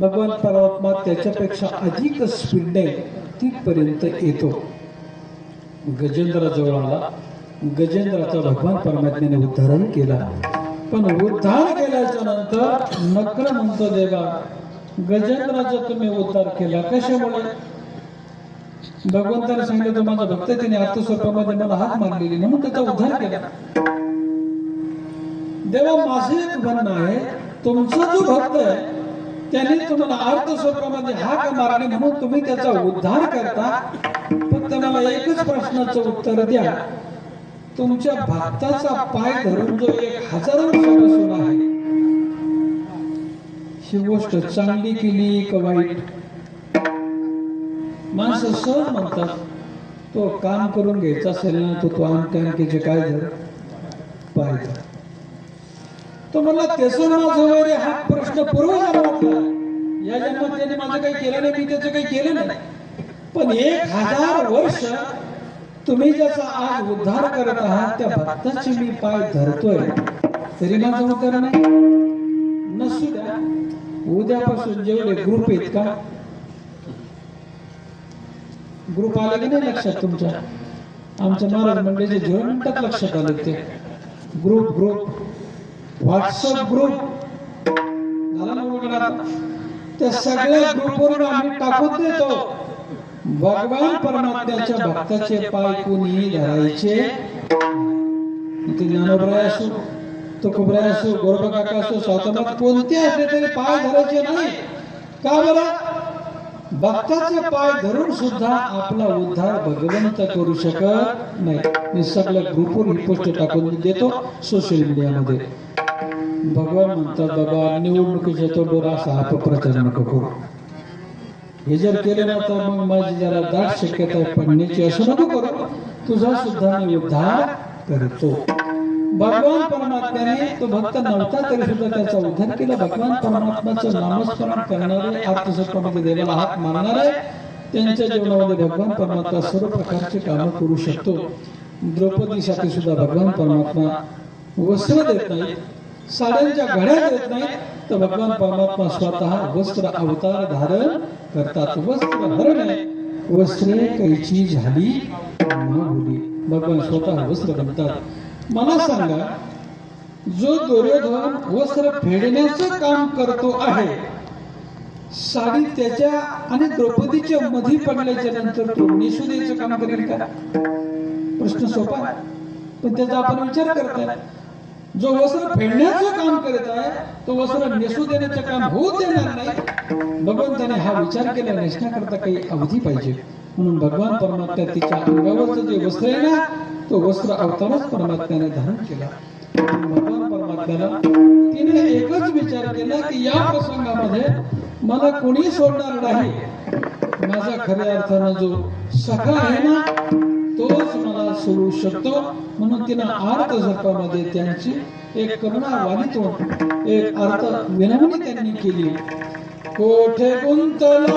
भगवान परमात्मा त्याच्यापेक्षा अधिक स्पीडने तिथपर्यंत येतो. गजेंद्राजवळ आला. गजेंद्राचा भगवान परमात्म्याने उद्धारही केला. पण उद्धार केल्याच्यानंतर नक्र म्हणतो देवा गजेंद्राचा तुम्ही उद्धार केला कशामुळे? भगवंताने सांगितलं तो माझा भक्त आहे, त्याने अर्थस्वरूपामध्ये मला हात मारलेली म्हणून त्याचा उद्धार केला. देवा माझं एक म्हणणं आहे तुमचा जो भक्त आहे त्याने तुम्हाला अर्थस्वरूपामध्ये हाक मारली म्हणून तुम्ही त्याचा उद्धार करता. फक्त मला एकच प्रश्नाचं उत्तर द्या. तुमच्या भक्ताचा पाय धरून जो एक हजार वर्षापासून आहे. ही गोष्ट चांगली केली का वाईट. माणसं सहज म्हणतात तो काम करून घ्यायचा असेल ना तो तो आणते आणखीचे काय धर? पाय धर. तो म्हणला त्याचं माझं वगैरे हा प्रश्न पूर्वजन्मातला या जन्मात त्याने माझं काही केलं नाही मी त्याचं काही केलं नाही. पण एक हजार वर्ष तुम्ही ज्याचा आज उद्धार करत आहात त्या भक्ताचे मी पाय धरतोय. तरी माझं उद्धार नाही. नसू द्या. उद्यापासून जेवढे ग्रुप आहेत का? ग्रुप आला की नाही लक्षात तुमच्या? आमच्या महाराज मंडळीचे जेवण म्हणतात लक्षात आलं ते. Group group WhatsApp group. झाला ना? त्या सगळ्या ग्रुपवरून आम्ही टाकून देतो. भगवान परमात्म्याच्या भक्ताचे पाय कोणी धरायचे? ते ज्ञानोबराय असो तुकोबराय असो गोरबा काका असो स्वतंत्र कोणते असले तरी पाय धरायचे नाही. का बरं? भक्ताचे पाय धरून सुद्धा आपला उद्धार भगवंत करू शकत नाही. मी सगळ्या ग्रुपवर ही पोस्ट टाकून देतो सोशल मीडियामध्ये भगवान म्हणतात बाबा निवडणुकीच्या तोंडवर असा हा अपप्रचार नको करू. हे जर केलं ना तर मग माझी जरा दाट शक्यता पडण्याची असं नको करू. तुझा सुद्धा मी उद्धार करतो. भगवान परमात्म्याने तो भक्त नव्हता तरी सुद्धा त्याचा उद्धार केला. भगवान परमात्म्याचं नामस्मरण करणारे आत्मसत्वामध्ये देवाला हात मारणारे त्यांच्या जीवनामध्ये भगवान परमात्मा सर्व प्रकारचे कामं करू शकतो. द्रौपदीसाठी सुद्धा भगवान परमात्मा वस्त्र देत नाहीत. साड्यांच्या घड्या देत नाही तर भगवान परमात्मा स्वतः वस्त्र अवतार धारण करतात. वस्त्र हरणे वस्त्रे कैची झाली महाबुली भगवान स्वतः वस्त्र बनतात. मला सांगा जो दुर्योधन वस्त्र फेडण्याचं काम करतो आहे साडी त्याच्या आणि द्रौपदीच्या मध्ये पडल्याच्या नंतर तो नेसू द्यायचं काम करेल का? प्रश्न सोपा. पण त्याचा आपण विचार करताय. जो वस्त्र फेडण्याचं काम करत आहे तो वस्त्र नेसू देण्याचं काम होऊ देणार नाही. भगवंताने हा विचार केला नेसण्याकरता काही अवधी पाहिजे. म्हणून भगवान परमात्मा तिच्या अंगावरचं जे वस्त्र आहे ना तो वस्त्र अवतारच परमात्म्याने धारण केला. भगवान परमात्म्याला तिने एकच विचार केला की या प्रसंगामध्ये मला कोणी सोडणार नाही? माझा खऱ्या अर्थानं जो सखा आहे ना तोच मला सोडू शकतो म्हणून तिनं अर्थ जपामध्ये त्यांची एक करुणा वाणीतून एक अर्थ विनवणी त्यांनी केली. कोठे गुंतला